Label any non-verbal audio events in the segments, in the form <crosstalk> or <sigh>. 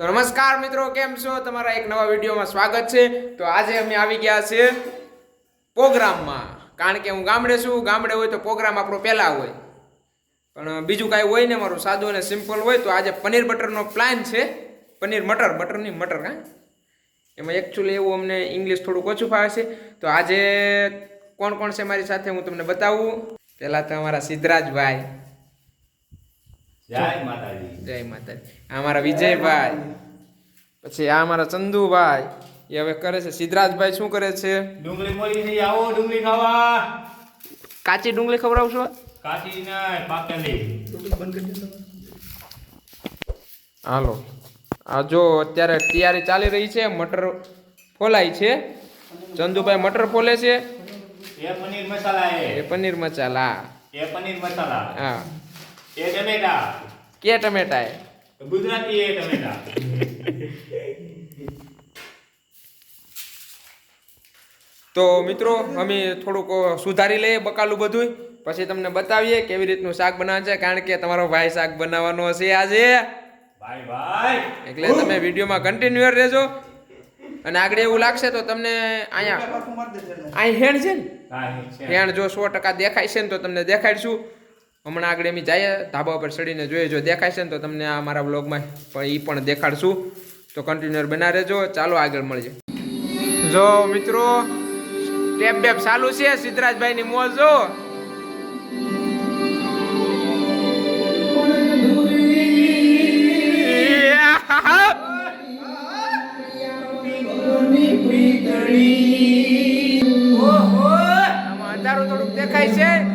તો નમસ્કાર મિત્રો, કેમ છો? તમારા એક નવા વિડીયોમાં સ્વાગત છે. તો આજે અમે આવી ગયા છે પ્રોગ્રામમાં કારણ કે હું ગામડે છું, ગામડે હોય તો પ્રોગ્રામ આપણો પહેલાં હોય. પણ બીજું કાંઈ હોય ને, મારું સાદું અને સિમ્પલ હોય, તો આજે પનીર બટરનો પ્લાન છે. પનીર મટર, બટરની મટર, હા. એમાં એકચ્યુઅલી એવું અમને ઇંગ્લિશ થોડુંક ઓછું ફાવે છે. તો આજે કોણ કોણ છે મારી સાથે, હું તમને બતાવું. પહેલાં તો અમારા સિદ્ધરાજભાઈ. જય માતાજી. જય માતાજી. આ અમારા વિજયભાઈ. પછી આ અમારા ચંદુભાઈ. એ હવે કરે છે. સિદ્ધરાજભાઈ શું કરે છે? ડુંગળી મળી છે. આવો ડુંગળી ખાવા. કાચી ડુંગળી ખવડાવશો? કાચી ના પાકેલી. હાલો. આ જો અત્યારે તૈયારી ચાલી રહી છે. મટર ફોલાય છે. ચંદુભાઈ મટર ફોલે છે. એ પનીર મસાલા એ. એ પનીર મસાલા. એ પનીર મસાલા. હા. એ ટમેટા. કે ટમેટા એ ગુજરાતી એ ટમેટા તો મિત્રો અમે થોડુંક સુધારી લઈએ બકાલું બધું પછી તમને બતાવીએ કેવી રીતનું શાક બનાવે છે કારણ કે તમારો ભાઈ શાક બનાવવાનો હશે આજે. ભાઈ ભાઈ. એટલે તમે વિડીયોમાં કન્ટિન્યુઅર રહેજો. અને આગળ એવું લાગશે તો તમને અહીંયા અહીં હેણ છે ને? હેણ જો સો ટકા દેખાય છે ને તો તમને દેખાડીશું. હમણાં આગળ એમ જઈએ, ધાબા ઉપર ચડીને જોઈએ, જો દેખાય છે ને તો તમને આ મારા બ્લોગમાં પણ એ પણ દેખાડશું. તો કન્ટિન્યુઅર બના રહેજો, ચાલો આગળ મળજે જો મિત્રો ટેપ બેપ ચાલુ છે, સિદ્ધરાજભાઈની મોજ, જો. દેખાય છે.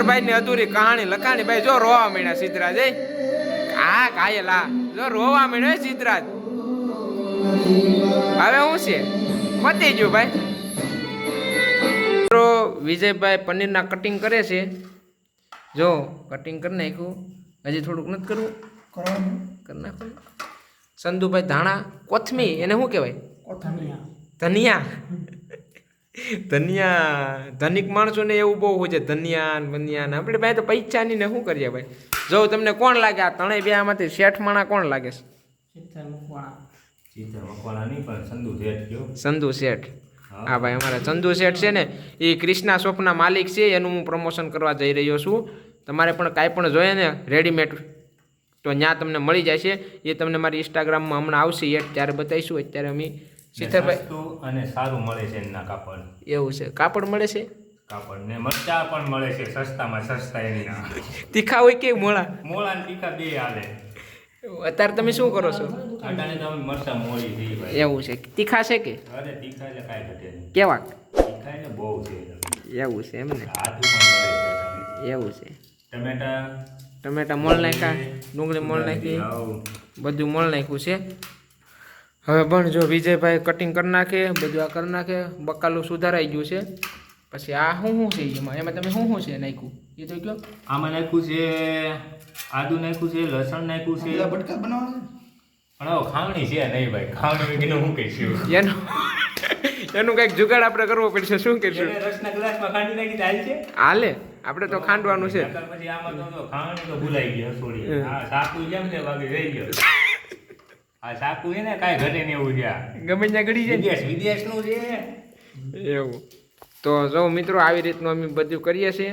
સિત્તરભાઈ ની અધૂરી કહાણી લખાણી ભાઈ જો રોવા માંડ્યા સિદ્ધરાજ એ? હા કાયલા. જો રોવા માંડ્યો સિદ્ધરાજ. હવે હું છે? પતી ગયું ભાઈ. મિત્રો વિજયભાઈ પનીરના કટિંગ કરે છે. જો કટિંગ કરી નાખ્યું. હજી થોડુંક નથી કરવું. કરી નાખો. સંધુભાઈ ધાણા કોથમી એને શું કહેવાય? ધનિયા. ધનિયા ધનિક માણસોને એવું બહુ હોય છે ધનિયાન બનિયાન આપણે ભાઈ તો પૈસાની ને શું કરીએ ભાઈ? જો તમને કોણ લાગે? આ ત્રણેય બે આમાંથી શેઠ માણા કોણ લાગે? સંધુ શેઠ હા. ભાઈ અમારા ચંદુ શેઠ છે ને એ ક્રિષ્ના શોપના માલિક છે એનું હું પ્રમોશન કરવા જઈ રહ્યો છું. તમારે પણ કાંઈ પણ જોઈએ ને રેડીમેડ તો ત્યાં તમને મળી જાય છે. એ તમને મારી ઇન્સ્ટાગ્રામમાં હમણાં આવશે એ ત્યારે બતાવીશું. અત્યારે અમે ને સીતાભાઈ સસ્તું અને સારું મળે છે એના કાપડ. એવું છે. કાપડ મળે છે? કાપડ ને મરચા પણ મળે છે સસ્તામાં સસ્તા એના. તીખા હોય કે મોળા? મોળા ને તીખા બે હાલે. અત્યારે તમે શું કરો છો? અટાણે તો મરચા મોળી થઈ ભાઈ. એવું છે. તીખા છે કે? અરે તીખા એટલે કાંઈ ઘટે નહીં. કેવા તીખા એટલે બહુ છે એવું છે એમ ને આદુ પણ મળે છે એવું છે. ટમેટા. ટમેટા મોળ નાખ્યા ડુંગળી મોળ નાખી. બધું મોળ નાખ્યું છે. હવે પણ જો વિજયભાઈ કટિંગ કરી નાખે બધું આ કરી નાખે બકાલું સુધારાઈ ગયું છે. પછી આ શું શું છે એમાં? એમાં તમે શું શું છે નાખ્યું? એ તો કયો? આમાં નાખ્યું છે આદુ નાખ્યું છે લસણ નાખ્યું છે. ભટકા બનાવવાનું પણ હવે ખાવણી છે નહીં ભાઈ. ખાવણી વગેરે હું કહીશું? એનું એનું કંઈક જુગાડ આપણે કરવો પડશે શું કરીશું રસના ગ્લાસમાં ખાંડી નાખી હાલ છે? હાલે. આપણે તો ખાંડવાનું છે. પછી આમાં તો ખાવણી તો ભૂલાઈ ગઈ હસોડી. હા. સાકુ જેમ છે વાગે રહી ગયો. આ સાકુ છે ને કાંઈ ઘટે ને એવું છે ગમે ત્યાં ઘડી જાય વિદેશ વિદેશનું છે. એવું. તો જો મિત્રો આવી રીતનું અમે બધું કરીએ છીએ.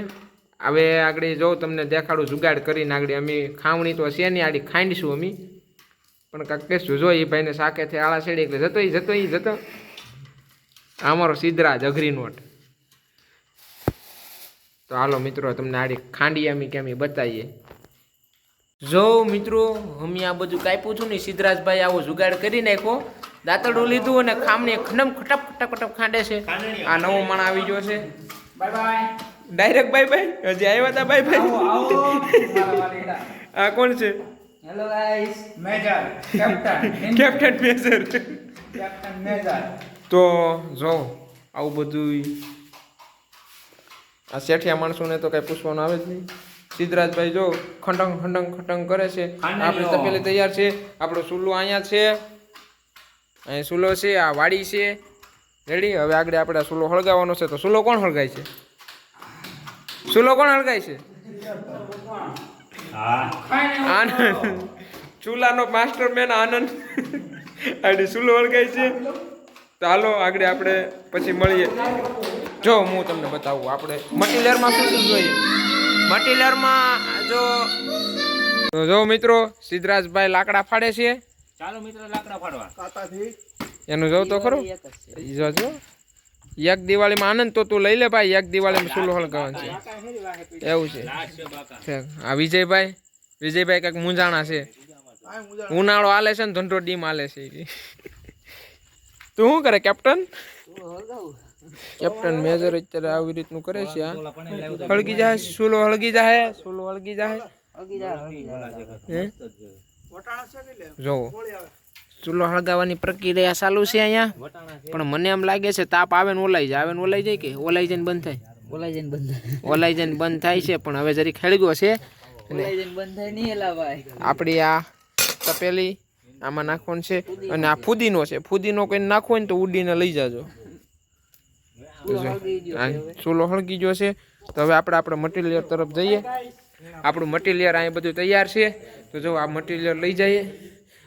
હવે આગળ જો તમને દેખાડું જુગાડ કરીને આગળ અમે ખાવણી તો છે નહીં આડી ખાંડીશું અમે. પણ કાંક કહેશું જો એ ભાઈને સાકેથી આળા છેડી એટલે જતો એ જતો એ જતો. અમારો સિદ્ધરાજ અઘરી નોટ. તો હાલો મિત્રો તમને આડી ખાંડી અમે કે અમે બતાવીએ. જો મિત્રો અમે આ બધું કાપ્યું છું ને સિદ્ધરાજભાઈ આવો જુગાડ કરી નાખ્યો. દાંતડું લીધું અને ખામણી ખનમ ખટપ ખટપ ખટપ ખાંડે છે. આ નવો માણ આવી ગયો છે. Bye bye direct bye bye હજી આવ્યા હતા બાય બાય <laughs> આ કોણ છે? Hello guys major captain captain <laughs> major. Captain major. તો જો આવું બધું આ શેઠિયા માણસોને તો કઈ પૂછવાનું આવે જ નહીં. સિદ્ધરાજભાઈ જો ખંડંગ ખંડંગ ખંડંગ કરે છે. આપણે તપેલી તૈયાર છે. આપણો સુલો અહીંયા છે. અહીં સુલો છે આ વાડી છે. રેડી હવે આગળ આપણે સુલો ચૂલો હળગાવવાનો છે. તો સુલો કોણ હળગાય છે? સુલો કોણ હળગાય છે? આનંદ. ચૂલાનો માસ્ટર મેન આનંદ. આડી સુલો હળગાય છે. તો હાલો આગળ આપણે પછી મળીએ. જો હું તમને બતાવું. આપણે મટીરિયલમાં શું શું જોઈએ? મટીરિયલમાં જો તો જો મિત્રો સિદ્ધરાજભાઈ લાકડા ફાડે છે. ચાલો મિત્રો લાકડા ફાડવા. એનું જોવ તો ખરું. ઈ જો જો. એક દિવાળીમાં આનંદ તો તું લઈ લે ભાઈ એક દિવાળીમાં ચૂલો કરવાનું છે? એવું છે. આ વિજયભાઈ વિજયભાઈ કંઈક મૂંઝાણા છે. ઉનાળો હાલે છે ને ધંધો ડીમ હાલે છે. તું શું કરે કેપ્ટન? કેપ્ટન મેજર અત્યારે આવી રીતનું કરે છે આ હળગી જાય સુલો હળગી જાય સુલો હળગી જાય? જોવો ચૂલો હળગાવવાની પ્રક્રિયા ચાલુ છે અહીંયા. પણ મને એમ લાગે છે તાપ આવે ને ઓલાઈ જાય. આવે ને ઓલાઈ જાય કે? ઓલાઈ જઈને બંધ થાય. ઓલાઈ જઈને બંધ ઓલાઈ જઈને બંધ થાય છે પણ હવે જરી ખેડગો છે. આપણી આ તપેલી આમાં નાખવાનું છે. અને આ ફુદીનો છે. ફુદીનો કોઈ નાખવો હોય ને તો ઉડીને લઈ જાજો. ચૂલો હળગી ગયો છે. તો હવે આપણે આપણે મટીરિયલ તરફ જઈએ. આપણું મટીરિયલ અહીં બધું તૈયાર છે. તો જો આ મટીરિયલ લઈ જઈએ.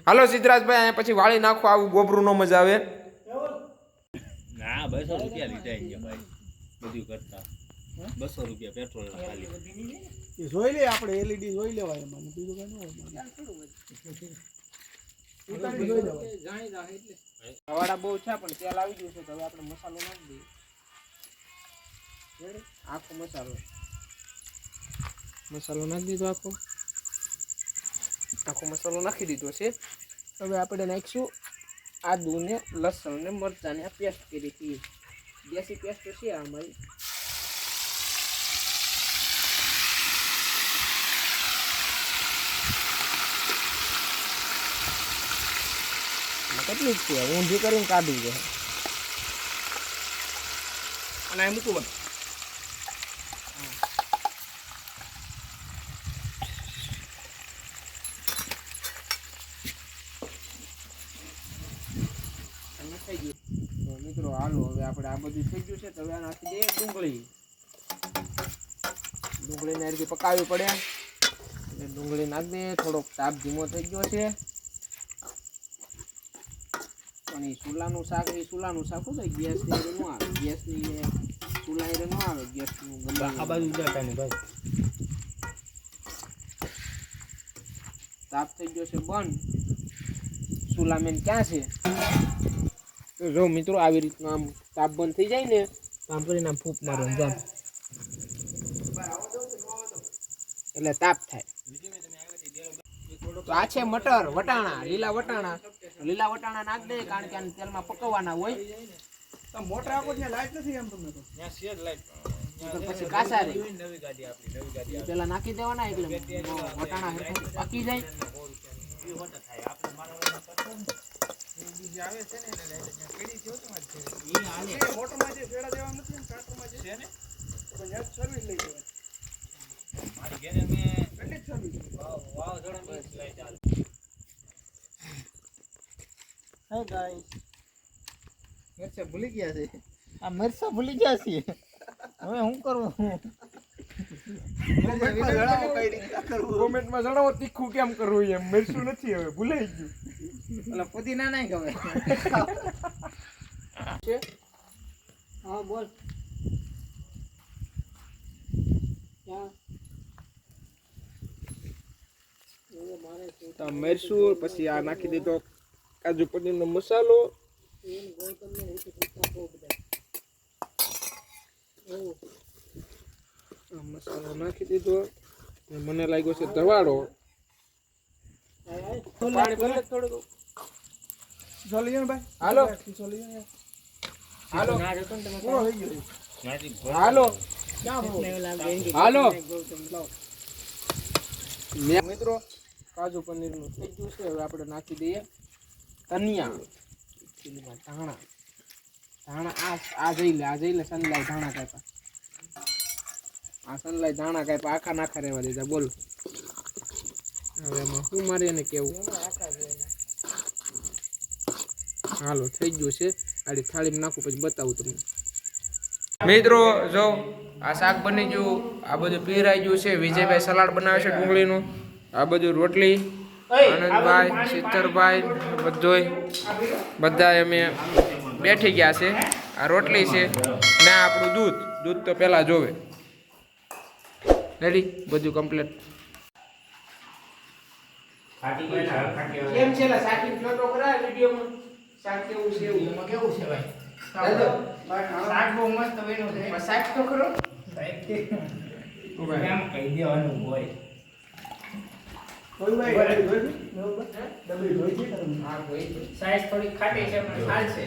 હાલો સિદ્ધરાજભાઈ અહીંયા પછી વાળી નાખો. આવું ગોબરું ન મજા આવે. ના બસો રૂપિયા લીધા ભાઈ. બધું કરતા. બસો રૂપિયા પેટ્રોલ જોઈ લે આપણે એલઈડી જોઈ લેવાય એમાં. બીજું કઈ ન હોય. બહુ છે પણ તેલ આવી ગયું છે તો હવે આપણે મસાલો નાખી દઈએ? આખો મસાલો. મસાલો નાખી દીધો આખો. આખો મસાલો નાખી દીધો છે. હવે આપણે નાખીશું આદુ ને લસણ ને મરચાં ને આ પેસ્ટ કરી હતી. દેશી પેસ્ટ છે આ અમારી. કેટલી જ છે? ઊંધી કરીને કાઢી છે અને મૂકું બંધ અને થઈ ગયું તો મિત્રો હાલો હવે આપણે આ બધું થઈ ગયું છે. હવે નાખી દઈએ ડુંગળી. ડુંગળીને રીતે પકાવવી પડે. એટલે ડુંગળી નાખી દઈએ. થોડોક તાપ ધીમો થઈ ગયો છે. પણ એ ચૂલાનું શાક એ ચૂલાનું શાક શું થાય? ગેસની હારે ન આવે. ગેસની ચૂલા એ ન આવે. ગેસનું નું આ બાજુ નહીં ભાઈ. તાપ થઈ ગયો છે. બંધ. ચૂલા મેન ક્યાં છે? તો જો મિત્રો આવી રીતનું આમ તાપ બંધ થઈ જાય ને આમ કરીને આમ ફૂંક મારવાનું જામ એટલે તાપ થાય. તો આ છે મટર વટાણા લીલા વટાણા. લીલા વટાણા નાખ દે કારણ કે આને તેલમાં પકવવાના હોય. તો મોટર આખો ત્યાં લાઈટ નથી એમ તમને તો? તો પછી કાસા રે. ઈ પેલા નાખી દેવાના એટલે વટાણા પાકી જાય. મરચા ભૂલી ગયા છે આ મરસા ભૂલી ગયા છે હવે શું કરવું કોમેન્ટમાં જણાવો તીખું કેમ કરવું એમ? મરશું નથી હવે, ભૂલાઈ ગયું. ઓલા પુદીના નહીં ગમે. છે હા. બોલ મૈસુર મરસું પછી આ નાખી દીધો કાજુ પનીરનો મસાલો. આ મસાલો નાખી દીધો. મને લાગ્યો છે ધવાડો પાણી ચાલી જાય ભાઈ? હાલો. ચાલી જાય હાલો. પૂરો થઈ ગયો. હાલો. હાલો. મિત્રો કાજુ પનીરનું. થઈ ગયું છે. હવે આપણે નાખી દઈએ. તનિયા ધાણા. ધાણા આ આ જઈ લે આ જઈ લે સનલાઈ ધાણા કાપા આ સનલાઈ ધાણા કાંઈ આખા નાખા રહેવા દીધા બોલ. હવે એમાં શું મારે એને કેવું? હાલો થઈ ગયું છે. આડી થાળીમાં નાખું પછી બતાવું તમને. મિત્રો જો આ શાક બની ગયું આ બધું પીરાઈ ગયું છે. વિજયભાઈ સલાડ બનાવે છે ડુંગળીનું. આ બધું રોટલી આનંદભાઈ સિત્તરભાઈ બધોય બધા અમે બેઠી ગયા છે. આ રોટલી છે ને આપણું દૂધ. દૂધ તો પહેલાં જોવે. રેડી બધું કમ્પ્લીટ ને. કેમ છે લા? સાકી ફ્લોટો કરા વિડિયોમાં? શાક કેવું છે એવું? એમાં કેવું છે ભાઈ? શાક બહુ મસ્ત બન્યું છે. પણ શાક તો ખરો. એમ કહી દેવાનું હોય. સાઈઝ થોડી ખાટી છે પણ ચાલશે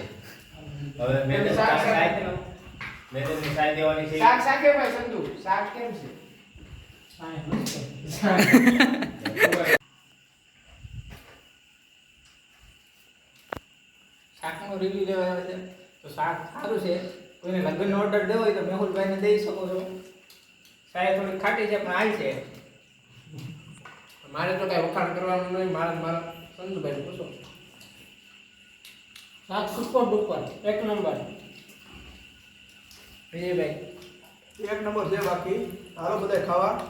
હવે મેં શાક મેં તમને સાય દેવાની છે. શાક શાકે કેમ સંધુ? શાક કેમ છે? <laughs> શાકનો રિવ્યુ લેવા આવે છે. તો શાક સારું છે. કોઈને લગ્નનો ઓર્ડર દેવો હોય તો મેહુલભાઈને દઈ શકો છો. સાહેબ થોડી ખાટી છે પણ આવી છે. મારે તો કઈ વખાણ કરવાનું નહીં. મારે મારા સંધુભાઈ પૂછો. શાક સુપર ડુપર એક નંબર. વિજયભાઈ. એક નંબર છે બાકી. હાલો બધા ખાવા.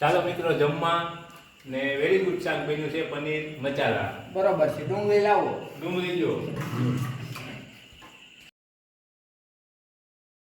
ચાલો મિત્રો જમવા. ને વેરી ગુડ શાક બન્યું છે પનીર મસાલા. બરોબર છે. ડુંગળી લાવો. ડુંગળી જો.